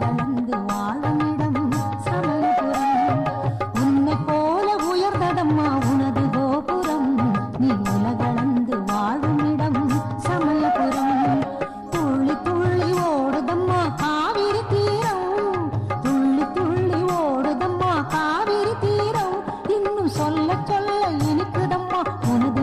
கலந்து வாழும் இடம் சமயபுரம் உன்னை போல உயர்ந்ததம்மா உனது கோபுரம். நீ உலகளந்து வாழும் இடம் சமயபுரம் துள்ளி துள்ளி ஓடுதம்மா காவிரி தீரம். துள்ளி துள்ளி ஓடுதம்மா காவிரி தீரம். இன்னும் சொல்ல சொல்ல இனிக்குதம்மா உனது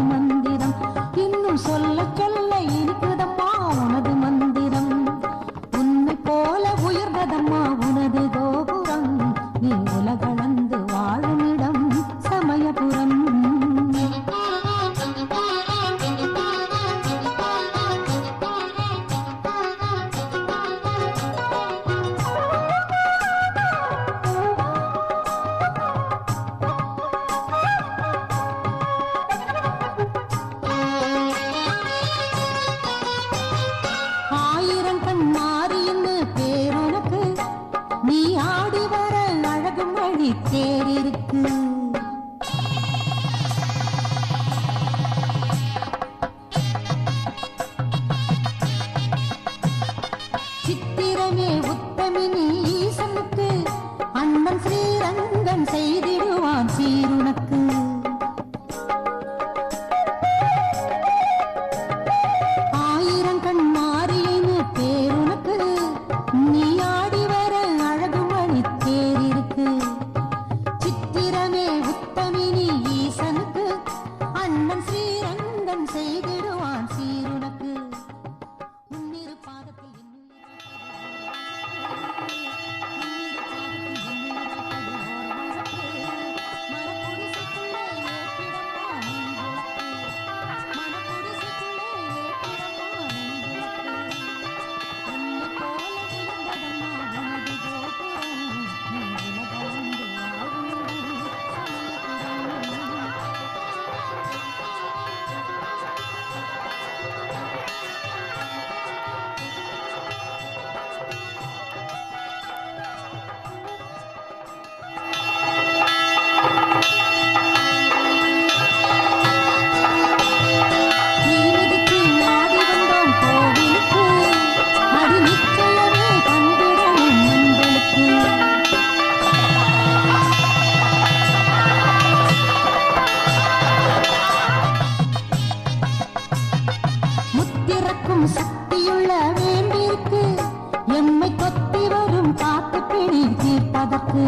அழகும் வழி தேரிருக்கு சித்திரமே உத்தமினி ஈசனுக்கு அண்ணன் ஸ்ரீரங்கம் செய்திடுவான் சீருனக்கு. ஸ்ரீரங்கன் முத்திறக்கும் சக்தியுள்ள வேண்டிற்கு எம்மை கொத்தி வரும் காத்து பிணி தீர்ப்பதற்கு.